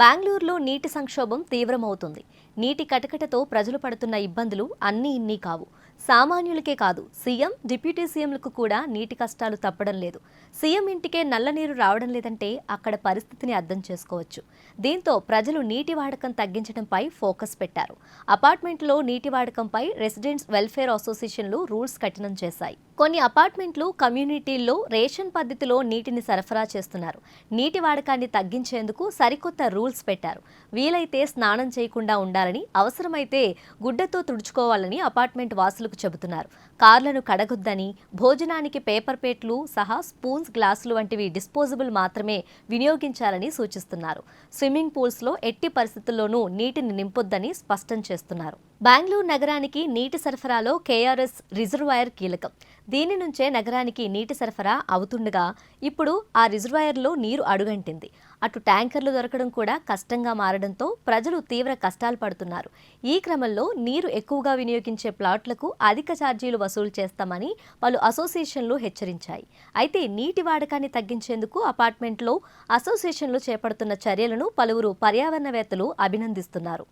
బెంగళూరులో నీటి సంక్షోభం తీవ్రమవుతుంది. నీటి కటకటతో ప్రజలు పడుతున్న ఇబ్బందులు అన్నీ ఇన్నీ కావు. సామాన్యులకే కాదు సీఎం డిప్యూటీ సీఎంలకు కూడా నీటి కష్టాలు తప్పడం లేదు. సీఎం ఇంటికే నల్ల నీరు రావడం లేదంటే అక్కడ పరిస్థితిని అర్థం చేసుకోవచ్చు. దీంతో ప్రజలు నీటి వాడకం తగ్గించడంపై ఫోకస్ పెట్టారు. అపార్ట్మెంట్లో నీటి వాడకంపై రెసిడెంట్స్ వెల్ఫేర్ అసోసియేషన్లు రూల్స్ కఠినం చేశాయి. కొన్ని అపార్ట్మెంట్లు కమ్యూనిటీల్లో రేషన్ పద్ధతిలో నీటిని సరఫరా చేస్తున్నారు. నీటి వాడకాన్ని తగ్గించేందుకు సరికొత్త రూల్స్ పెట్టారు. వీలైతే స్నానం చేయకుండా ఉండాలని అవసరమైతే గుడ్డతో తుడుచుకోవాలని అపార్ట్మెంట్ వాసులకు చెబుతున్నారు. కార్లను కడగొద్దని భోజనానికి పేపర్ ప్లేట్లు సహా స్పూన్స్ గ్లాసులు వంటివి డిస్పోజబుల్ మాత్రమే వినియోగించాలని సూచిస్తున్నారు. స్విమ్మింగ్ పూల్స్లో ఎట్టి పరిస్థితుల్లోనూ నీటిని నింపొద్దని స్పష్టం చేస్తున్నారు. బెంగళూరు నగరానికి నీటి సరఫరాలో కేఆర్ఎస్ రిజర్వాయర్ కీలకం. దీని నుంచే నగరానికి నీటి సరఫరా అవుతుండగా ఇప్పుడు ఆ రిజర్వాయర్లో నీరు అడుగంటింది. అటు ట్యాంకర్లు దొరకడం కూడా కష్టంగా మారడంతో ప్రజలు తీవ్ర కష్టాలు పడుతున్నారు. ఈ క్రమంలో నీరు ఎక్కువగా వినియోగించే ప్లాట్లకు అధిక ఛార్జీలు వసూలు చేస్తామని పలు అసోసియేషన్లు హెచ్చరించాయి. అయితే నీటి వాడకాన్ని తగ్గించేందుకు అపార్ట్మెంట్లో అసోసియేషన్లు చేపడుతున్న చర్యలను పలువురు పర్యావరణవేత్తలు అభినందిస్తున్నారు.